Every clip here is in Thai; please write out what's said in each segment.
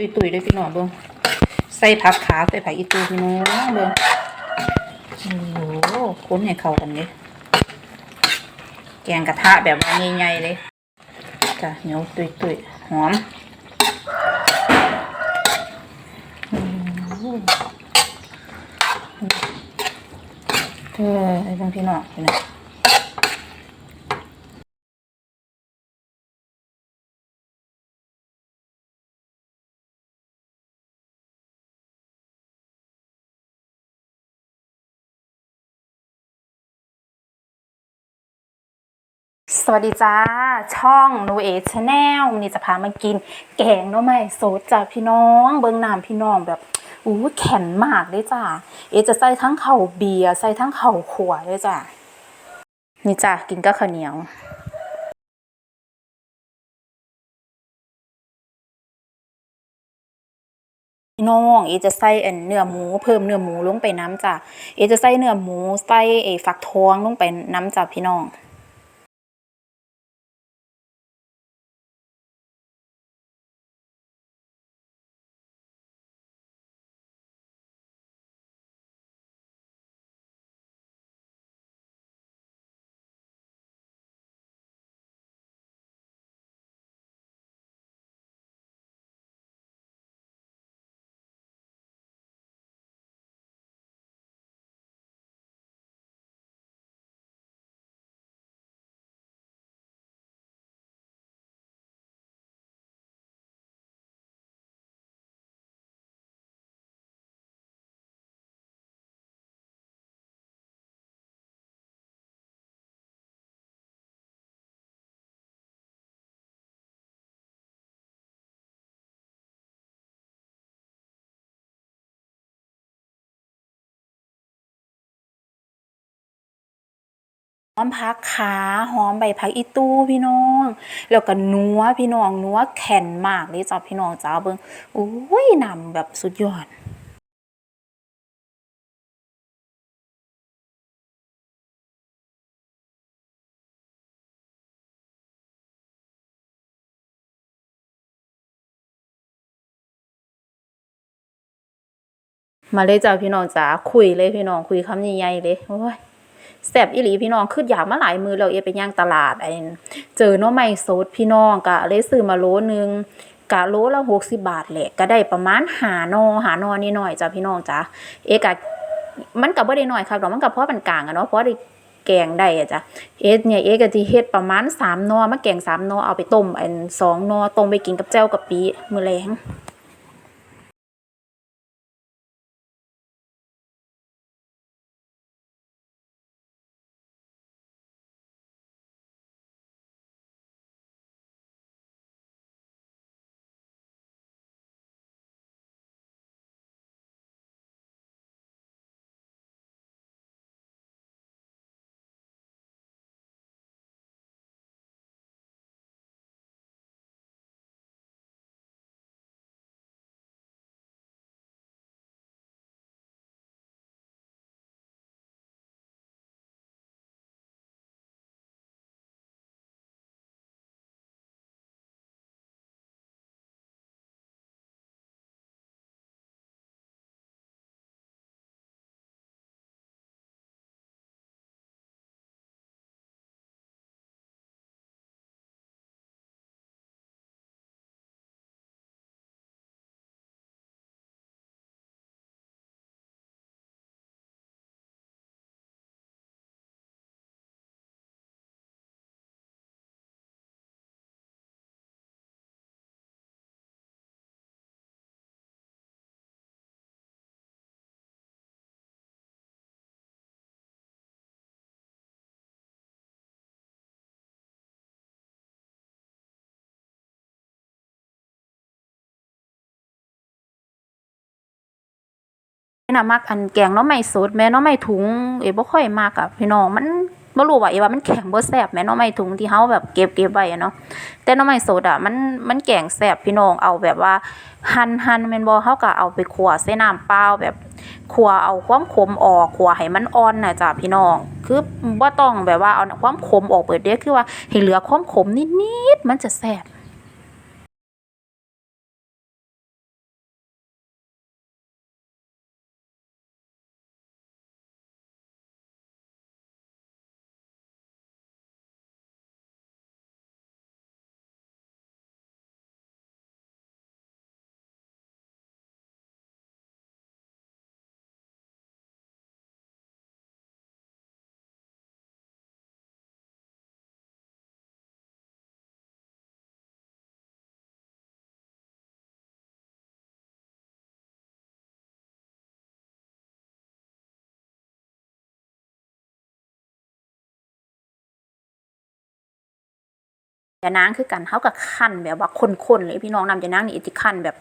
ตุยตุยๆเลยพี่น้องเบิ่งใส่ผักขาใส่ผักอีตูพี่น้องเบิ่งโอ้โหคนให้เข้ากันเลยแกงกระทะแบบว่าใหญ่ๆเลยจ้ะเหนียวตุยตุยๆหอมเออไอ้เบิ่งพี่น้องพี่น้อง สวัสดีจ้า ช่องนูเอชแนลวันนี้จะพามากิน แกงหน้อไม้สดจ้าพี่น้องเบิ้งน้ำพี่น้องแบบอู้แข็งมากเลยจ้าเอจะใส่ทั้งเข่าเบียร์ใส่ทั้งเข่าขวดเลยจ้านี่จ้ากินกับข้าวเหนียวพี่น้องเอจะใส่เนื้อหมูเพิ่มเนื้อหมูลงไปน้ำจ้ะเอจะใส่เนื้อหมูใส่ไอ้ฟักทองลงไปน้ำจ้ะพี่น้อง อมพักขาหอมใบพักอีตู้พี่น้อง แล้วก็นัวพี่น้องนัวแข็งมากเลยจ้ะพี่น้องจ้าเบิ่งโอ้ยนำแบบสุดยอดมาเลยจ้าพี่น้องจ้าคุยเลยพี่น้องคุยคำใหญ่ๆเลยโอ้ย แซ่บอีหลีพี่น้องคืออยากมาหลายมือแล้วเอไปย่างตลาดไอ้เจอหน้อไม้สดพี่น้องกะเลยซื้อมาโลนึงกะโลละหกสิบบาทแหละก็ได้ประมาณหานอหานอนี่หน่อยจ้าพี่น้องจ้าเอกะมันก็บ่ได้น้อยครับดอกมันก็พอปานกลางอะเนาะเพอได้แกงได้อะจ้ะเอสเนี่ยเอก็สิเฮ็ดประมาณสามนอมาแกงสามนอเอาไปต้มอันสองนอต้มไปกินกับแจ่วกะปิมื้อแลง น่ะมักอันแกงหน้อไม้สดแม่หน้อไม้ถุงเอ๋บ่ค่อยมักอะพี่น้องมันบ่รู้ว่าเอ๋ว่ามันแข็งบ่แซ่บแม่หน้อไม้ถุงที่เฮาแบบเก็บเก็บไว้อะเนาะแต่หน้อไม้สดอะมันมันแกงแซ่บพี่น้องเอาแบบว่าหั่นหั่นแม่นบ่เฮาก็เอาไปคั่วใส่น้ำเปล่าแบบคั่วเอาความขมออกคั่วให้มันอ่อนน่ะจ้ะพี่น้องคือบ่ต้องแบบว่าเอาความขมออกเบิดเด้คือว่าให้เหลือความขมนิดๆมันจะแซ่บ จะนางคือกันเฮากับคั่นแบบว่าคนๆเลยพี่น้องน้ำจะนางนี่อิติคันแบบ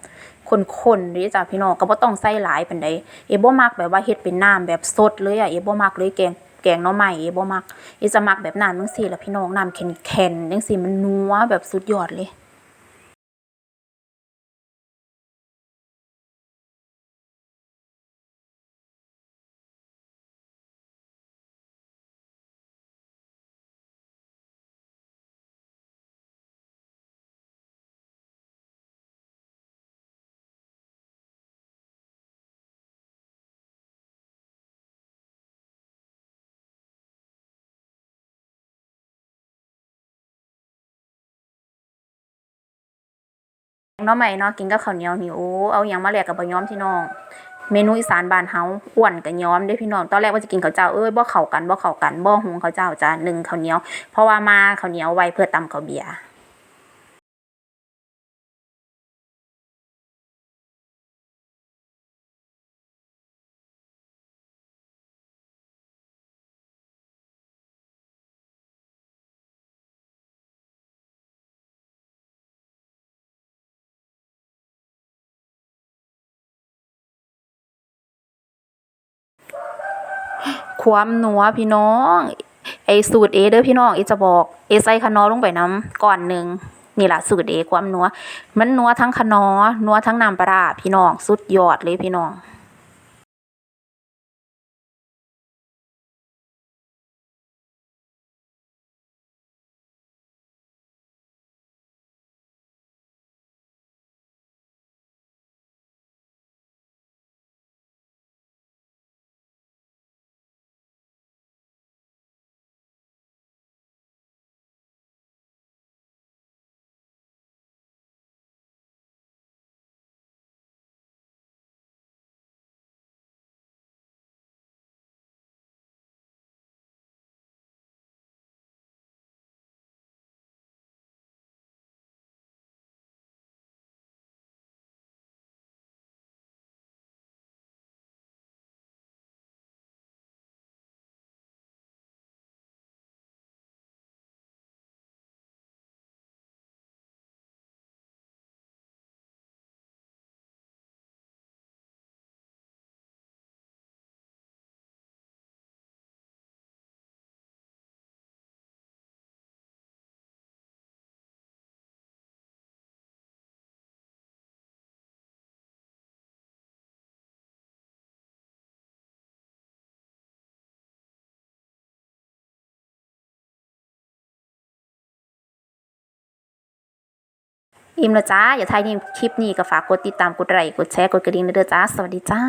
คนๆเลยจ้ะพี่น้องก็บ่ต้องใส่หลายปานใดเอบ่มักแบบว่าเฮ็ดเป็นน้ำแบบสดเลยอะเอบ่มักเลยแกงแกงหน่อไม้เอบ่มักเอจะมักแบบน้ำจังซี่ล่ะพี่น้องน้ำแข็งๆจังซี่มันนัวแบบสุดยอดเลย น้อใหม่เนาะกินกับข้าวเหนียวนี่โอ้เอาหยังมาแลกกับบ่ยอมพี่น้อง เมนูอีสานบ้านเฮาอ้วนกับย้อมเด้พี่น้องตอนแรกว่าจะกินข้าวเจ้าเอ้ยบ่เข้ากันบ่เข้ากันบ่หุงข้าวเจ้าจ้านึ่งข้าวเหนียว เพราะว่ามาข้าวเหนียวไว้เพื่อตำข้าวเบียร์ ความนัวพี่น้อง ไอสูตรเอเด้อพี่น้องเอจะบอกเอใส่ขน้อลงไปน้ำก่อนหนึ่งนี่แหละสูตรเอความนัว มันนัวทั้งขน้อนัวทั้งน้ำปลาพี่น้อง สุดยอดเลยพี่น้อง อิ่มแล้วจ้า อย่าทายนี่คลิปนี้ก็ฝากกดติดตามกดไลค์กดแชร์กดกระดิ่งเด้อจ้า สวัสดีจ้า